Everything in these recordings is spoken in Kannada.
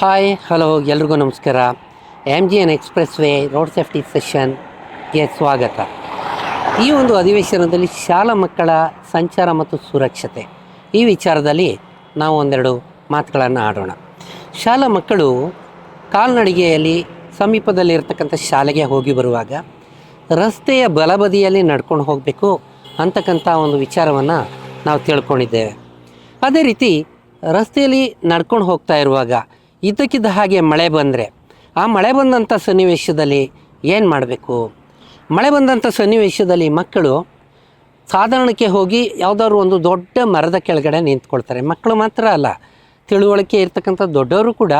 ಹಾಯ್ ಹಲೋ ಎಲ್ರಿಗೂ ನಮಸ್ಕಾರ. M G N expressway road safety ಸೆಷನ್ಗೆ ಸ್ವಾಗತ. ಈ ಒಂದು ಅಧಿವೇಶನದಲ್ಲಿ ಶಾಲಾ ಮಕ್ಕಳ ಸಂಚಾರ ಮತ್ತು ಸುರಕ್ಷತೆ. ಈ ವಿಚಾರದಲ್ಲಿ ನಾವು ಒಂದೆರಡು ಮಾತುಗಳನ್ನು ಆಡೋಣ. ಶಾಲಾ ಮಕ್ಕಳು ಕಾಲ್ನಡಿಗೆಯಲ್ಲಿ ಸಮೀಪದಲ್ಲಿರ್ತಕ್ಕಂಥ ಶಾಲೆಗೆ ಹೋಗಿ ಬರುವಾಗ ರಸ್ತೆಯ ಬಲಬದಿಯಲ್ಲಿ ನಡ್ಕೊಂಡು ಹೋಗಬೇಕು ಅಂತಕ್ಕಂಥ ಒಂದು ವಿಚಾರವನ್ನು ನಾವು ತಿಳ್ಕೊಂಡಿದ್ದೇವೆ. ಅದೇ ರೀತಿ ರಸ್ತೆಯಲ್ಲಿ ನಡ್ಕೊಂಡು ಹೋಗ್ತಾ ಇರುವಾಗ ಇದ್ದಕ್ಕಿದ್ದ ಹಾಗೆ ಮಳೆ ಬಂದರೆ ಆ ಮಳೆ ಬಂದಂಥ ಸನ್ನಿವೇಶದಲ್ಲಿ ಏನು ಮಾಡಬೇಕು? ಮಳೆ ಬಂದಂಥ ಸನ್ನಿವೇಶದಲ್ಲಿ ಮಕ್ಕಳು ಸಾಧಾರಣಕ್ಕೆ ಹೋಗಿ ಯಾವುದಾದ್ರು ಒಂದು ದೊಡ್ಡ ಮರದ ಕೆಳಗಡೆ ನಿಂತ್ಕೊಳ್ತಾರೆ. ಮಕ್ಕಳು ಮಾತ್ರ ಅಲ್ಲ, ತಿಳುವಳಿಕೆ ಇರ್ತಕ್ಕಂಥ ದೊಡ್ಡವರು ಕೂಡ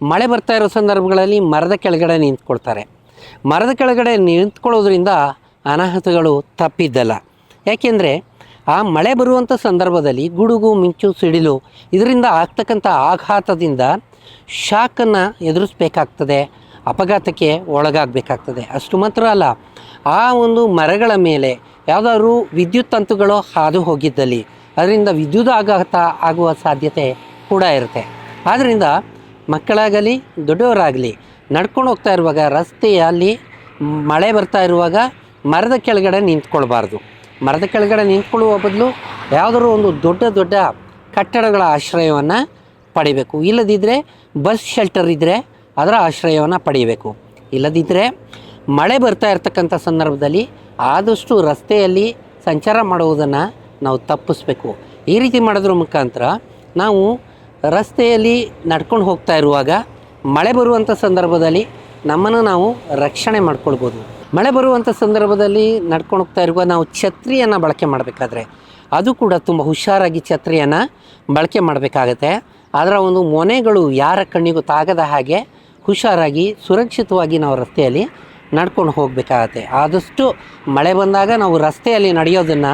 ಮಳೆ ಬರ್ತಾ ಇರೋ ಸಂದರ್ಭಗಳಲ್ಲಿ ಮರದ ಕೆಳಗಡೆ ನಿಂತ್ಕೊಳ್ತಾರೆ. ಮರದ ಕೆಳಗಡೆ ನಿಂತ್ಕೊಳ್ಳೋದ್ರಿಂದ ಅನಾಹುತಗಳು ತಪ್ಪಿದ್ದಲ್ಲ. ಯಾಕೆಂದರೆ ಆ ಮಳೆ ಬರುವಂಥ ಸಂದರ್ಭದಲ್ಲಿ ಗುಡುಗು, ಮಿಂಚು, ಸಿಡಿಲು ಇದರಿಂದ ಆಗ್ತಕ್ಕಂಥ ಆಘಾತದಿಂದ ಶಾಕನ್ನು ಎದುರಿಸ್ಬೇಕಾಗ್ತದೆ, ಅಪಘಾತಕ್ಕೆ ಒಳಗಾಗಬೇಕಾಗ್ತದೆ. ಅಷ್ಟು ಮಾತ್ರ ಅಲ್ಲ, ಆ ಒಂದು ಮರಗಳ ಮೇಲೆ ಯಾವುದಾದ್ರೂ ವಿದ್ಯುತ್ ತಂತುಗಳು ಹಾದು ಹೋಗಿದ್ದಲ್ಲಿ ಅದರಿಂದ ವಿದ್ಯುತ್ ಆಘಾತ ಆಗುವ ಸಾಧ್ಯತೆ ಕೂಡ ಇರುತ್ತೆ. ಆದ್ದರಿಂದ ಮಕ್ಕಳಾಗಲಿ, ದೊಡ್ಡವರಾಗಲಿ, ನಡ್ಕೊಂಡು ಹೋಗ್ತಾ ಇರುವಾಗ, ರಸ್ತೆಯಲ್ಲಿ ಮಳೆ ಬರ್ತಾ ಇರುವಾಗ ಮರದ ಕೆಳಗಡೆ ನಿಂತ್ಕೊಳ್ಬಾರ್ದು. ಮರದ ಕೆಳಗಡೆ ನಿಂತ್ಕೊಳ್ಳುವ ಬದಲು ಯಾವುದಾದ್ರೂ ಒಂದು ದೊಡ್ಡ ದೊಡ್ಡ ಕಟ್ಟಡಗಳ ಆಶ್ರಯವನ್ನು ಪಡಿಬೇಕು. ಇಲ್ಲದಿದ್ದರೆ ಬಸ್ ಶೆಲ್ಟರ್ ಇದ್ದರೆ ಅದರ ಆಶ್ರಯವನ್ನು ಪಡೆಯಬೇಕು ಇಲ್ಲದಿದ್ದರೆ ಮಳೆ ಬರ್ತಾ ಇರ್ತಕ್ಕಂಥ ಸಂದರ್ಭದಲ್ಲಿ ಆದಷ್ಟು ರಸ್ತೆಯಲ್ಲಿ ಸಂಚಾರ ಮಾಡುವುದನ್ನು ನಾವು ತಪ್ಪಿಸ್ಬೇಕು. ಈ ರೀತಿ ಮಾಡೋದ್ರ ಮುಖಾಂತರ ನಾವು ರಸ್ತೆಯಲ್ಲಿ ನಡ್ಕೊಂಡು ಹೋಗ್ತಾ ಇರುವಾಗ ಮಳೆ ಬರುವಂಥ ಸಂದರ್ಭದಲ್ಲಿ ನಮ್ಮನ್ನು ನಾವು ರಕ್ಷಣೆ ಮಾಡ್ಕೊಳ್ಬೋದು. ಮಳೆ ಬರುವಂಥ ಸಂದರ್ಭದಲ್ಲಿ ನಡ್ಕೊಂಡು ಹೋಗ್ತಾ ಇರುವ ನಾವು ಛತ್ರಿಯನ್ನು ಬಳಕೆ ಮಾಡಬೇಕಾದ್ರೆ ಅದು ಕೂಡ ತುಂಬ ಹುಷಾರಾಗಿ ಛತ್ರಿಯನ್ನು ಬಳಕೆ ಮಾಡಬೇಕಾಗತ್ತೆ. ಅದರ ಒಂದು ಮೊನೆಗಳು ಯಾರ ಕಣ್ಣಿಗೂ ತಾಗದ ಹಾಗೆ ಹುಷಾರಾಗಿ ಸುರಕ್ಷಿತವಾಗಿ ನಾವು ರಸ್ತೆಯಲ್ಲಿ ನಡ್ಕೊಂಡು ಹೋಗಬೇಕಾಗತ್ತೆ. ಆದಷ್ಟು ಮಳೆ ಬಂದಾಗ ನಾವು ರಸ್ತೆಯಲ್ಲಿ ನಡೆಯೋದನ್ನು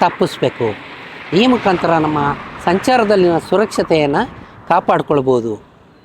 ತಪ್ಪಿಸ್ಬೇಕು. ಈ ಮುಖಾಂತರ ನಮ್ಮ ಸಂಚಾರದಲ್ಲಿನ ಸುರಕ್ಷತೆಯನ್ನು ಕಾಪಾಡ್ಕೊಳ್ಬೋದು.